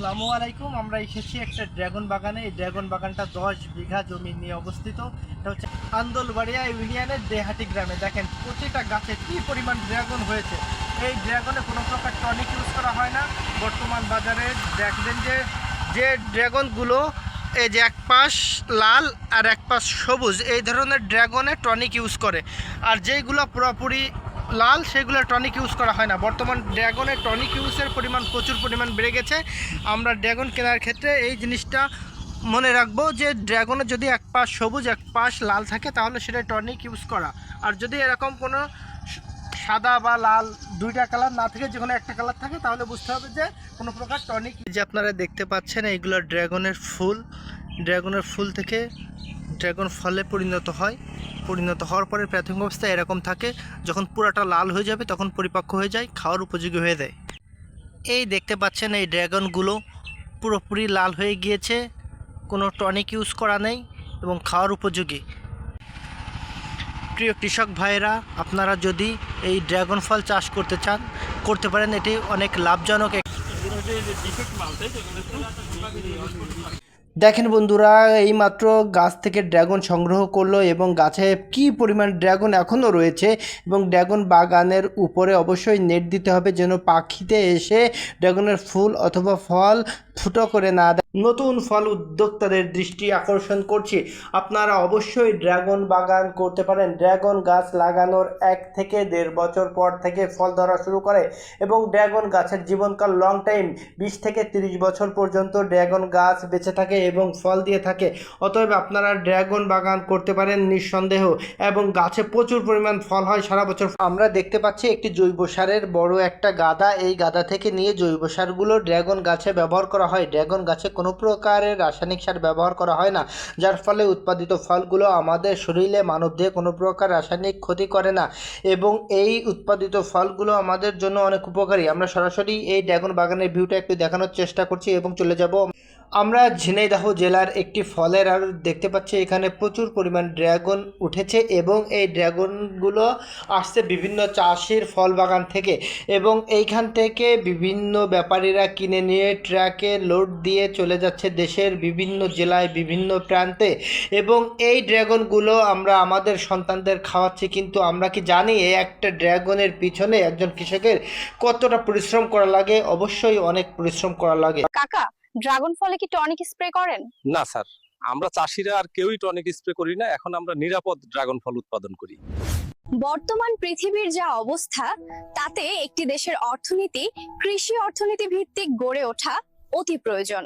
আসসালামু আলাইকুম। আমরা এসেছি একটা ড্রাগন বাগানে। এই ড্রাগন বাগানটা দশ বিঘা জমি নিয়ে অবস্থিত। এটা হচ্ছে আন্দোলবাড়িয়া ইউনিয়নের দেহাটি গ্রামে। দেখেন, প্রতিটা গাছে কি পরিমাণ ড্রাগন হয়েছে। এই ড্রাগনে কোনো প্রকার টনিক ইউজ করা হয় না। বর্তমান বাজারে দেখবেন যে যে ড্রাগনগুলো এই যে এক পাশ লাল আর এক পাশ সবুজ, এই ধরনের ড্রাগনে টনিক ইউজ করে। আর যেইগুলো পুরোপুরি লাল, সেগুলো টনিক ইউজ করা হয় না। বর্তমান ড্রাগনের টনিক ইউজের পরিমাণ প্রচুর পরিমাণ বেড়ে গেছে। আমরা ড্রাগন কেনার ক্ষেত্রে এই জিনিসটা মনে রাখব যে ড্রাগনের যদি এক পাশ সবুজ, এক পাশ লাল থাকে, তাহলে সেটা টনিক ইউজ করা। আর যদি এরকম কোনো সাদা বা লাল দুইটা কালার না থাকে যে কোনো একটা কালার থাকে, তাহলে বুঝতে হবে যে, কোনো প্রকার টনিক যে আপনারা দেখতে পাচ্ছেন, এইগুলো ড্রাগনের ফুল। ড্রাগনের ফুল থেকে ড্রাগন ফলে পরিণত হয়। পরিণত হওয়ার পরে প্রাথমিক অবস্থায় এরকম থাকে, যখন পুরাটা লাল হয়ে যাবে তখন পরিপক্ক হয়ে যায়, খাওয়ার উপযোগী হয়ে যায়। এই দেখতে পাচ্ছেন এই ড্রাগনগুলো পুরোপুরি লাল হয়ে গিয়েছে, কোনো টনিক ইউজ করা নেই এবং খাওয়ার উপযোগী। প্রিয় কৃষক ভাইয়েরা, আপনারা যদি এই ড্রাগন ফল চাষ করতে চান, করতে পারেন, এটি অনেক লাভজনক দেখেন বন্ধুরা, এইমাত্র গাছ থেকে ড্রাগন সংগ্রহ করল এবং গাছে কি পরিমাণ ড্রাগন এখনও রয়েছে এবং ড্রাগন বাগানের উপরে অবশ্যই নেট দিতে হবে যেন পাখিতে এসে ড্রাগনের ফুল অথবা ফল ফুটো করে না দেয়। নতুন ফল উদ্যোক্তাদের দৃষ্টি আকর্ষণ করছি। আপনারা অবশ্যই ড্রাগন বাগান করতে পারেন। ড্রাগন গাছ লাগানোর এক থেকে দেড় বছর পর থেকে ফল ধরা শুরু করে এবং ড্রাগন গাছের জীবনকাল লং টাইম বিশ থেকে তিরিশ বছর পর্যন্ত ড্রাগন গাছ বেঁচে থাকে এবং ফল দিয়ে থাকে। অতএব আপনারা ড্রাগন বাগান করতে পারেন নিঃসন্দেহ এবং গাছে প্রচুর পরিমাণ ফল হয় সারা বছর। আমরা দেখতে পাচ্ছি একটি জৈব সারের বড় একটা গাদা। এই গাদা থেকে নিয়ে জৈব সারগুলো ড্রাগন গাছে ব্যবহার করা হয়। ড্রাগন গাছে কোনো প্রকারের রাসায়নিক সার ব্যবহার করা হয় না, যার ফলে উৎপাদিত ফলগুলো আমাদের শরীরে মানবদেহে কোনো প্রকার রাসায়নিক ক্ষতি করে না এবং এই উৎপাদিত ফলগুলো আমাদের জন্য অনেক উপকারী। আমরা সরাসরি এই ড্রাগন বাগানের ভিউটা একটু দেখানোর চেষ্টা করছি এবং চলে যাব। আমরা ঝিনাইদহ জেলার একটি ফলের আর দেখতে পাচ্ছি, এখানে প্রচুর পরিমাণ ড্রাগন উঠেছে এবং এই ড্রাগনগুলো আসছে বিভিন্ন চাষির ফল বাগান থেকে এবং এইখান থেকে বিভিন্ন ব্যাপারীরা কিনে নিয়ে ট্রাকে লোড দিয়ে চলে যাচ্ছে দেশের বিভিন্ন জেলায়, বিভিন্ন প্রান্তে এবং এই ড্রাগনগুলো আমরা আমাদের সন্তানদের খাওয়াচ্ছি, কিন্তু আমরা কি জানি এই একটা ড্রাগনের পিছনে একজন কৃষকের কতটা পরিশ্রম করা লাগে? অবশ্যই অনেক পরিশ্রম করা লাগে। কাকা ড্রাগন ফলে কি টনিক স্প্রে করেন? না স্যার। আমরা চাষিরা আর কেউই টনিক স্প্রে করি না। এখন আমরা নিরাপদ ড্রাগন ফল উৎপাদন করি। বর্তমান পৃথিবীর যা অবস্থা তাতে একটি দেশের অর্থনীতি কৃষি অর্থনীতি ভিত্তিক গড়ে ওঠা অতি প্রয়োজন।